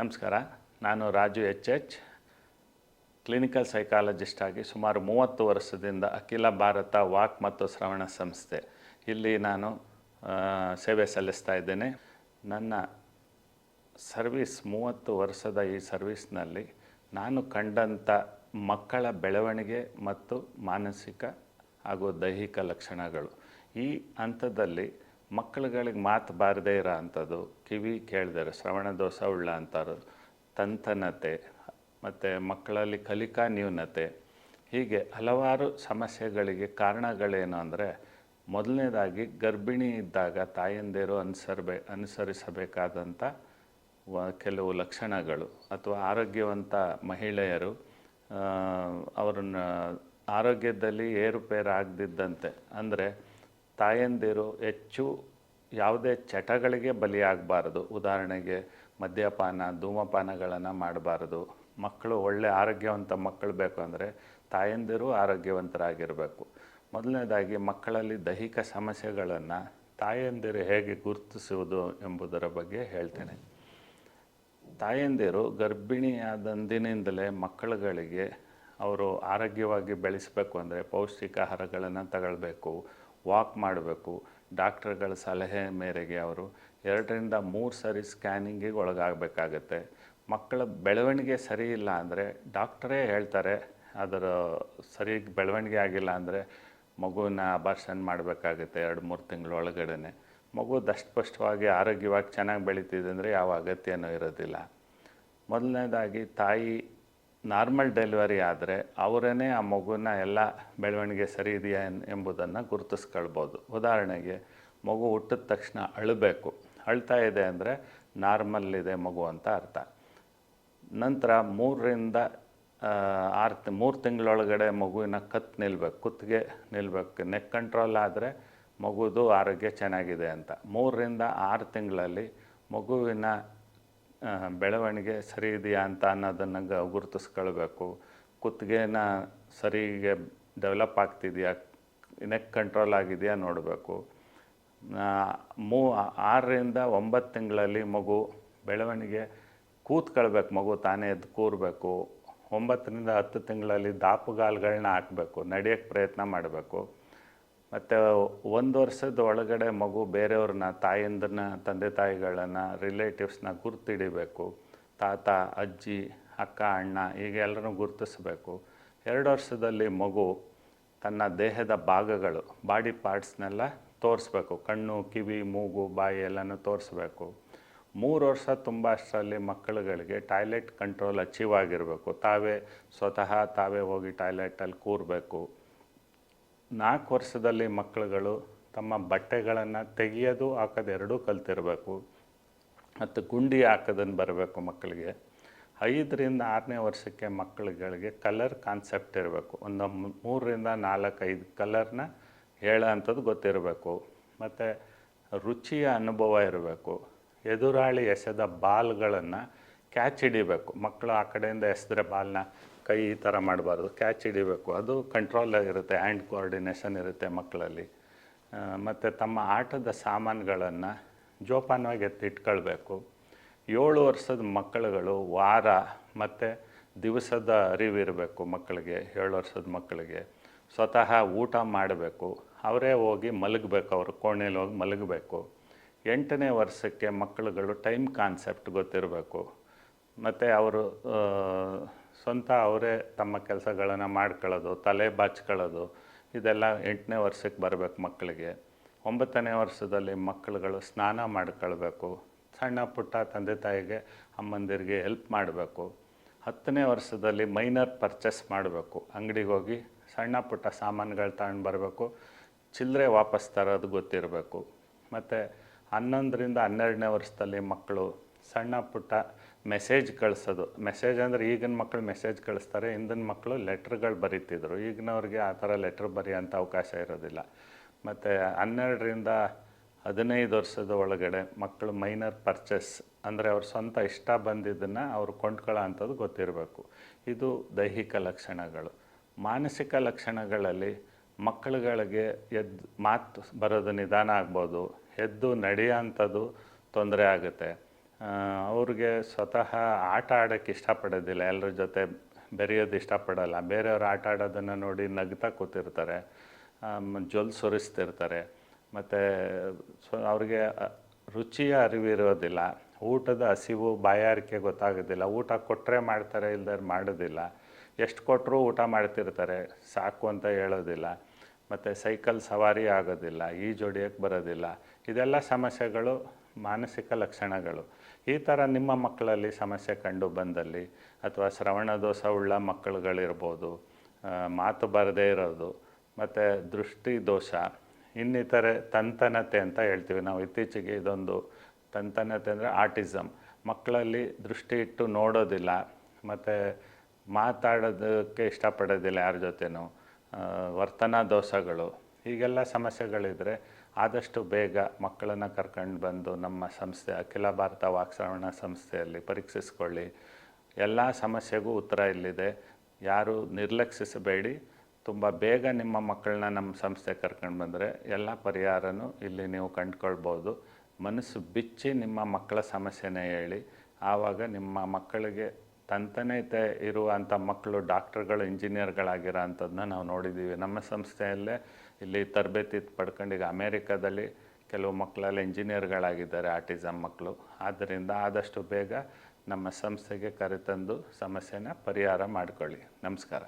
ನಮಸ್ಕಾರ. ನಾನು Raju H H clinical psychologist ಆಗಿ ಸುಮಾರು ಮೂವತ್ತು ವರ್ಷದಿಂದ ಅಖಿಲ ಭಾರತ ವಾಕ್ ಮತ್ತು ಶ್ರವಣ ಸಂಸ್ಥೆ. ಇಲ್ಲಿ ನಾನು ಸೇವೆ ಸಲ್ಲಿಸ್ತಾ ಇದ್ದೇನೆ. ನನ್ನ ಸರ್ವಿಸ್ ಮೂವತ್ತು ವರ್ಷದ ಈ ಸರ್ವಿಸ್ನಲ್ಲಿ ನಾನು ಕಂಡಂಥ ಮಕ್ಕಳ ಬೆಳವಣಿಗೆ ಮತ್ತು ಮಾನಸಿಕ ಹಾಗೂ ದೈಹಿಕ ಲಕ್ಷಣಗಳು. ಈ ಹಂತದಲ್ಲಿ ಮಕ್ಕಳುಗಳಿಗೆ ಮಾತು ಬಾರದೇ ಇರೋ ಅಂಥದ್ದು, ಕಿವಿ ಕೇಳಿದರೆ ಶ್ರವಣ ದೋಷ ಉಳ್ಳ ಅಂತಾರೆ ತಂತನತೆ, ಮತ್ತು ಮಕ್ಕಳಲ್ಲಿ ಕಲಿಕಾ ನ್ಯೂನತೆ, ಹೀಗೆ ಹಲವಾರು ಸಮಸ್ಯೆಗಳಿಗೆ ಕಾರಣಗಳೇನು ಅಂದರೆ, ಮೊದಲನೇದಾಗಿ ಗರ್ಭಿಣಿ ಇದ್ದಾಗ ತಾಯಂದಿರು ಅನುಸರ್ಬೇ, ಅನುಸರಿಸಬೇಕಾದಂಥ ಕೆಲವು ಲಕ್ಷಣಗಳು, ಅಥವಾ ಆರೋಗ್ಯವಂತ ಮಹಿಳೆಯರು ಅವರನ್ನು ಆರೋಗ್ಯದಲ್ಲಿ ಏರುಪೇರಾಗದಿದ್ದಂತೆ, ಅಂದರೆ ತಾಯಂದಿರು ಹೆಚ್ಚು ಯಾವುದೇ ಚಟಗಳಿಗೆ ಬಲಿಯಾಗಬಾರದು. ಉದಾಹರಣೆಗೆ ಮದ್ಯಪಾನ, ಧೂಮಪಾನಗಳನ್ನು ಮಾಡಬಾರದು. ಮಕ್ಕಳು ಒಳ್ಳೆ ಆರೋಗ್ಯವಂತ ಮಕ್ಕಳು ಬೇಕು ಅಂದರೆ ತಾಯಂದಿರು ಆರೋಗ್ಯವಂತರಾಗಿರಬೇಕು. ಮೊದಲನೇದಾಗಿ ಮಕ್ಕಳಲ್ಲಿ ದೈಹಿಕ ಸಮಸ್ಯೆಗಳನ್ನು ತಾಯಂದಿರು ಹೇಗೆ ಗುರುತಿಸುವುದು ಎಂಬುದರ ಬಗ್ಗೆ ಹೇಳ್ತೇನೆ. ತಾಯಂದಿರು ಗರ್ಭಿಣಿಯಾದಂದಿನಿಂದಲೇ ಮಕ್ಕಳುಗಳಿಗೆ ಅವರು ಆರೋಗ್ಯವಾಗಿ ಬೆಳೆಸಬೇಕು ಅಂದರೆ ಪೌಷ್ಟಿಕ ಆಹಾರಗಳನ್ನು ತಗೊಳ್ಬೇಕು. ವಾಕ್ ಮಾಡಬೇಕು. ಡಾಕ್ಟರ್ಗಳ ಸಲಹೆ ಮೇರೆಗೆ ಅವರು ಎರಡರಿಂದ ಮೂರು ಸರಿ ಸ್ಕ್ಯಾನಿಂಗಿಗೆ ಒಳಗಾಗಬೇಕಾಗತ್ತೆ. ಮಕ್ಕಳ ಬೆಳವಣಿಗೆ ಸರಿ ಇಲ್ಲ ಅಂದರೆ ಡಾಕ್ಟರೇ ಹೇಳ್ತಾರೆ, ಅದರ ಸರಿ ಬೆಳವಣಿಗೆ ಆಗಿಲ್ಲ ಅಂದರೆ ಮಗುವಿನ ಅಬಾರ್ಷನ್ ಮಾಡಬೇಕಾಗುತ್ತೆ ಎರಡು ಮೂರು ತಿಂಗಳ ಒಳಗಡೆ ಮಗು ದಷ್ಟಪಷ್ಟವಾಗಿ ಆರೋಗ್ಯವಾಗಿ ಚೆನ್ನಾಗಿ ಬೆಳೀತಿದೆ ಅಂದರೆ ಯಾವ ಅಗತ್ಯನೂ ಇರೋದಿಲ್ಲ. ಮೊದಲನೇದಾಗಿ ತಾಯಿ ನಾರ್ಮಲ್ ಡೆಲಿವರಿ ಆದರೆ ಅವರೇ ಆ ಮಗುನ ಎಲ್ಲ ಬೆಳವಣಿಗೆ ಸರಿ ಇದೆಯಾ ಎಂಬುದನ್ನು ಗುರುತಿಸ್ಕೊಳ್ಬೋದು. ಉದಾಹರಣೆಗೆ, ಮಗು ಹುಟ್ಟಿದ ತಕ್ಷಣ ಅಳಬೇಕು. ಅಳ್ತಾ ಇದೆ ಅಂದರೆ ನಾರ್ಮಲ್ ಇದೆ ಮಗು ಅಂತ ಅರ್ಥ. ನಂತರ ಮೂರರಿಂದ ಆರು ಮೂರು ತಿಂಗಳೊಳಗಡೆ ಮಗುವಿನ ಕತ್ತು ನಿಲ್ಬೇಕು. ಕುತ್ತಿಗೆ ನಿಲ್ಬೇಕು. ನೆಕ್ ಕಂಟ್ರೋಲ್ ಆದರೆ ಮಗುದು ಆರೋಗ್ಯ ಚೆನ್ನಾಗಿದೆ ಅಂತ. ಮೂರರಿಂದ ಆರು ತಿಂಗಳಲ್ಲಿ ಮಗುವಿನ ಬೆಳವಣಿಗೆ ಸರಿ ಇದೆಯಾ ಅಂತ ಅನ್ನೋದನ್ನು ಗುರುತಿಸ್ಕೊಳ್ಬೇಕು. ಕುತ್ತಿಗೆನ ಸರಿಗೆ ಡೆವಲಪ್ ಆಗ್ತಿದೆಯಾ? ನೆಕ್ ಕಂಟ್ರೋಲ್ ಆಗಿದೆಯಾ ನೋಡಬೇಕು. ಮೂ ಆರರಿಂದ ಒಂಬತ್ತು ತಿಂಗಳಲ್ಲಿ ಮಗು ಬೆಳವಣಿಗೆ ಕೂತ್ಕೊಳ್ಬೇಕು. ಮಗು ತಾನೇ ಎದ್ದು ಕೂರಬೇಕು. ಒಂಬತ್ತರಿಂದ ಹತ್ತು ತಿಂಗಳಲ್ಲಿ ದಾಪುಗಾಲುಗಳನ್ನ ಹಾಕಬೇಕು. ನಡೆಯೋಕ್ಕೆ ಪ್ರಯತ್ನ ಮಾಡಬೇಕು. ಮತ್ತು ಒಂದು ವರ್ಷದ ಒಳಗಡೆ ಮಗು ಬೇರೆಯವ್ರನ್ನ ತಾಯಂದನ್ನ ತಂದೆ ತಾಯಿಗಳನ್ನು ರಿಲೇಟಿವ್ಸ್ನ ಗುರ್ತಿಡಿಬೇಕು. ತಾತ, ಅಜ್ಜಿ, ಅಕ್ಕ, ಅಣ್ಣ ಹೀಗೆ ಎಲ್ಲರೂ ಗುರುತಿಸಬೇಕು. ಎರಡು ವರ್ಷದಲ್ಲಿ ಮಗು ತನ್ನ ದೇಹದ ಭಾಗಗಳು ಬಾಡಿ ಪಾರ್ಟ್ಸ್ನೆಲ್ಲ ತೋರಿಸ್ಬೇಕು. ಕಣ್ಣು, ಕಿವಿ, ಮೂಗು, ಬಾಯಿ ಎಲ್ಲನೂ ತೋರಿಸ್ಬೇಕು. ಮೂರು ವರ್ಷ ತುಂಬ ಅಷ್ಟರಲ್ಲಿ ಮಕ್ಕಳುಗಳಿಗೆ ಟಾಯ್ಲೆಟ್ ಕಂಟ್ರೋಲ್ ಅಚೀವ್ ಆಗಿರಬೇಕು. ತಾವೇ ಸ್ವತಃ ತಾವೇ ಹೋಗಿ ಟಾಯ್ಲೆಟಲ್ಲಿ ಕೂರಬೇಕು. ನಾಲ್ಕು ವರ್ಷದಲ್ಲಿ ಮಕ್ಕಳುಗಳು ತಮ್ಮ ಬಟ್ಟೆಗಳನ್ನು ತೆಗೆಯೋದು ಹಾಕೋದು ಎರಡೂ ಕಲ್ತಿರಬೇಕು. ಮತ್ತು ಗುಂಡಿ ಹಾಕೋದನ್ನು ಬರಬೇಕು ಮಕ್ಕಳಿಗೆ. ಐದರಿಂದ ಆರನೇ ವರ್ಷಕ್ಕೆ ಮಕ್ಕಳುಗಳಿಗೆ ಕಲರ್ ಕಾನ್ಸೆಪ್ಟ್ ಇರಬೇಕು. ಒಂದು ಮೂರರಿಂದ ನಾಲ್ಕು ಐದು ಕಲರ್ನ ಹೇಳೋ ಅಂಥದ್ದು ಗೊತ್ತಿರಬೇಕು. ಮತ್ತು ರುಚಿಯ ಅನುಭವ ಇರಬೇಕು. ಎದುರಾಳಿ ಎಸೆದ ಬಾಲ್ಗಳನ್ನು ಕ್ಯಾಚ್ ಹಿಡಿಬೇಕು. ಮಕ್ಕಳು ಆ ಕಡೆಯಿಂದ ಎಸೆದ್ರೆ ಬಾಲ್ನ ಕೈ ಈ ಥರ ಮಾಡಬಾರ್ದು. ಕ್ಯಾಚ್ ಹಿಡಿಬೇಕು. ಅದು ಕಂಟ್ರೋಲ್ ಆಗಿರುತ್ತೆ ಹ್ಯಾಂಡ್ ಕೋಆರ್ಡಿನೇಷನ್ ಇರುತ್ತೆ ಮಕ್ಕಳಲ್ಲಿ. ಮತ್ತು ತಮ್ಮ ಆಟದ ಸಾಮಾನುಗಳನ್ನು ಜೋಪಾನವಾಗಿ ಎತ್ತಿಟ್ಕೊಳ್ಬೇಕು ಏಳು ವರ್ಷದ ಮಕ್ಕಳುಗಳು ವಾರ ಮತ್ತು ದಿವಸದ ಅರಿವಿರಬೇಕು ಮಕ್ಕಳಿಗೆ, ಏಳು ವರ್ಷದ ಮಕ್ಕಳಿಗೆ. ಸ್ವತಃ ಊಟ ಮಾಡಬೇಕು. ಅವರೇ ಹೋಗಿ ಮಲಗಬೇಕು, ಅವರು ಕೋಣೆಯಲ್ಲಿ ಹೋಗಿ ಮಲಗಬೇಕು. ಎಂಟನೇ ವರ್ಷಕ್ಕೆ ಮಕ್ಕಳುಗಳು ಟೈಮ್ ಕಾನ್ಸೆಪ್ಟ್ ಗೊತ್ತಿರಬೇಕು. ಮತ್ತು ಅವರು ಸ್ವಂತ ಅವರೇ ತಮ್ಮ ಕೆಲಸಗಳನ್ನು ಮಾಡ್ಕೊಳ್ಳೋದು, ತಲೆ ಬಾಚ್ಕೊಳ್ಳೋದು, ಇದೆಲ್ಲ ಎಂಟನೇ ವರ್ಷಕ್ಕೆ ಬರಬೇಕು ಮಕ್ಕಳಿಗೆ. ಒಂಬತ್ತನೇ ವರ್ಷದಲ್ಲಿ ಮಕ್ಕಳುಗಳು ಸ್ನಾನ ಮಾಡ್ಕೊಳ್ಬೇಕು. ಸಣ್ಣ ಪುಟ್ಟ ತಂದೆ ತಾಯಿಗೆ, ಅಮ್ಮಂದಿರಿಗೆ ಹೆಲ್ಪ್ ಮಾಡಬೇಕು. ಹತ್ತನೇ ವರ್ಷದಲ್ಲಿ ಮೈನರ್ ಪರ್ಚೇಸ್ ಮಾಡಬೇಕು. ಅಂಗಡಿಗೆ ಹೋಗಿ ಸಣ್ಣ ಪುಟ್ಟ ಸಾಮಾನುಗಳು ತಗೊಂಡು ಬರಬೇಕು. ಚಿಲ್ಲರೆ ವಾಪಸ್ ತರೋದು ಗೊತ್ತಿರಬೇಕು. ಮತ್ತು ಹನ್ನೊಂದರಿಂದ ಹನ್ನೆರಡನೇ ವರ್ಷದಲ್ಲಿ ಮಕ್ಕಳು ಸಣ್ಣ ಪುಟ್ಟ ಮೆಸೇಜ್ ಕಳಿಸೋದು. ಮೆಸೇಜ್ ಅಂದರೆ ಈಗಿನ ಮಕ್ಕಳು ಮೆಸೇಜ್ ಕಳಿಸ್ತಾರೆ, ಹಿಂದಿನ ಮಕ್ಕಳು ಲೆಟ್ರ್ಗಳು ಬರೀತಿದ್ರು. ಈಗಿನವ್ರಿಗೆ ಆ ಥರ ಲೆಟ್ರ್ ಬರೆಯೋಂಥ ಅವಕಾಶ ಇರೋದಿಲ್ಲ. ಮತ್ತು ಹನ್ನೆರಡರಿಂದ ಹದಿನೈದು ವರ್ಷದ ಒಳಗಡೆ ಮಕ್ಕಳು ಮೈನರ್ ಪರ್ಚೇಸ್ ಅಂದರೆ ಅವ್ರ ಸ್ವಂತ ಇಷ್ಟ ಬಂದಿದ್ದನ್ನು ಅವರು ಕೊಂಡ್ಕೊಳ್ಳೋ ಅಂಥದ್ದು ಗೊತ್ತಿರಬೇಕು. ಇದು ದೈಹಿಕ ಲಕ್ಷಣಗಳು. ಮಾನಸಿಕ ಲಕ್ಷಣಗಳಲ್ಲಿ ಮಕ್ಕಳುಗಳಿಗೆ ಎದ್ದು ಮಾತು ಬರೋದು ನಿಧಾನ ಆಗ್ಬೋದು, ಎದ್ದು ನಡೆಯೋಂಥದ್ದು ತೊಂದರೆ ಆಗುತ್ತೆ. ಅವ್ರಿಗೆ ಸ್ವತಃ ಆಟ ಆಡೋಕ್ಕೆ ಇಷ್ಟಪಡೋದಿಲ್ಲ. ಎಲ್ಲರ ಜೊತೆ ಬೆರೆಯೋದು ಇಷ್ಟಪಡಲ್ಲ. ಬೇರೆಯವ್ರು ಆಟ ಆಡೋದನ್ನು ನೋಡಿ ನಗ್ತಾ ಕೂತಿರ್ತಾರೆ. ಜೊಲ್ ಸುರಿಸ್ತಿರ್ತಾರೆ. ಮತ್ತು ಸೊ, ಅವ್ರಿಗೆ ರುಚಿಯ ಅರಿವಿರೋದಿಲ್ಲ. ಊಟದ ಹಸಿವು, ಬಾಯಾರಿಕೆ ಗೊತ್ತಾಗೋದಿಲ್ಲ. ಊಟ ಕೊಟ್ಟರೆ ಮಾಡ್ತಾರೆ ಇಲ್ದರೆ ಮಾಡೋದಿಲ್ಲ. ಎಷ್ಟು ಕೊಟ್ಟರೂ ಊಟ ಮಾಡ್ತಿರ್ತಾರೆ. ಸಾಕು ಅಂತ ಹೇಳೋದಿಲ್ಲ. ಮತ್ತು ಸೈಕಲ್ ಸವಾರಿ ಆಗೋದಿಲ್ಲ. ಈ ಜೋಡಿಯೋಕ್ಕೆ ಬರೋದಿಲ್ಲ. ಇದೆಲ್ಲ ಸಮಸ್ಯೆಗಳು ಮಾನಸಿಕ ಲಕ್ಷಣಗಳು. ಈ ಥರ ನಿಮ್ಮ ಮಕ್ಕಳಲ್ಲಿ ಸಮಸ್ಯೆ ಕಂಡು ಬಂದಲ್ಲಿ ಅಥವಾ ಶ್ರವಣ ದೋಷ ಉಳ್ಳ ಮಕ್ಕಳುಗಳಿರ್ಬೋದು ಮಾತು ಬರದೇ ಇರೋದು, ಮತ್ತು ದೃಷ್ಟಿ ದೋಷ, ಇನ್ನಿತರೆ ತಂತನತೆ ಅಂತ ಹೇಳ್ತೀವಿ ನಾವು. ಇತ್ತೀಚೆಗೆ ಇದೊಂದು ತಂತನತೆ ಅಂದರೆ ಆರ್ಟಿಸಮ್ ಮಕ್ಕಳಲ್ಲಿ ದೃಷ್ಟಿ ಇಟ್ಟು ನೋಡೋದಿಲ್ಲ, ಮತ್ತು ಮಾತಾಡೋದಕ್ಕೆ ಇಷ್ಟಪಡೋದಿಲ್ಲ ಯಾರ ಜೊತೆನೂ. ವರ್ತನಾ ದೋಷಗಳು, ಹೀಗೆಲ್ಲ ಸಮಸ್ಯೆಗಳಿದ್ರೆ ಆದಷ್ಟು ಬೇಗ ಮಕ್ಕಳನ್ನು ಕರ್ಕೊಂಡು ಬಂದು ನಮ್ಮ ಸಂಸ್ಥೆ, ಅಖಿಲ ಭಾರತ ವಾಕ್ಸರಣ ಸಂಸ್ಥೆಯಲ್ಲಿ ಪರೀಕ್ಷಿಸ್ಕೊಳ್ಳಿ. ಎಲ್ಲ ಸಮಸ್ಯೆಗೂ ಉತ್ತರ ಇಲ್ಲಿದೆ. ಯಾರು ನಿರ್ಲಕ್ಷಿಸಬೇಡಿ. ತುಂಬ ಬೇಗ ನಿಮ್ಮ ಮಕ್ಕಳನ್ನ ನಮ್ಮ ಸಂಸ್ಥೆ ಕರ್ಕೊಂಡು ಬಂದರೆ ಎಲ್ಲ ಪರಿಹಾರನೂ ಇಲ್ಲಿ ನೀವು ಕಂಡುಕೊಳ್ಬೋದು. ಮನಸ್ಸು ಬಿಚ್ಚಿ ನಿಮ್ಮ ಮಕ್ಕಳ ಸಮಸ್ಯೆನೇ ಹೇಳಿ. ಆವಾಗ ನಿಮ್ಮ ಮಕ್ಕಳಿಗೆ ತಂತನೇತೆ ಇರುವಂಥ ಮಕ್ಕಳು, ಡಾಕ್ಟರ್ಗಳು, ಇಂಜಿನಿಯರ್ಗಳಾಗಿರೋ ಅಂಥದ್ದನ್ನ ನಾವು ನೋಡಿದ್ದೀವಿ ನಮ್ಮ ಸಂಸ್ಥೆಯಲ್ಲೇ ಇಲ್ಲಿ ತರಬೇತಿ ಪಡ್ಕೊಂಡು ಈಗ ಅಮೇರಿಕಾದಲ್ಲಿ ಕೆಲವು ಮಕ್ಕಳೆಲ್ಲ ಇಂಜಿನಿಯರ್ಗಳಾಗಿದ್ದಾರೆ ಆರ್ಟಿಸಮ್ ಮಕ್ಕಳು. ಆದ್ದರಿಂದ ಆದಷ್ಟು ಬೇಗ ನಮ್ಮ ಸಂಸ್ಥೆಗೆ ಕರೆತಂದು ಸಮಸ್ಯೆನ ಪರಿಹಾರ ಮಾಡಿಕೊಳ್ಳಿ. ನಮಸ್ಕಾರ.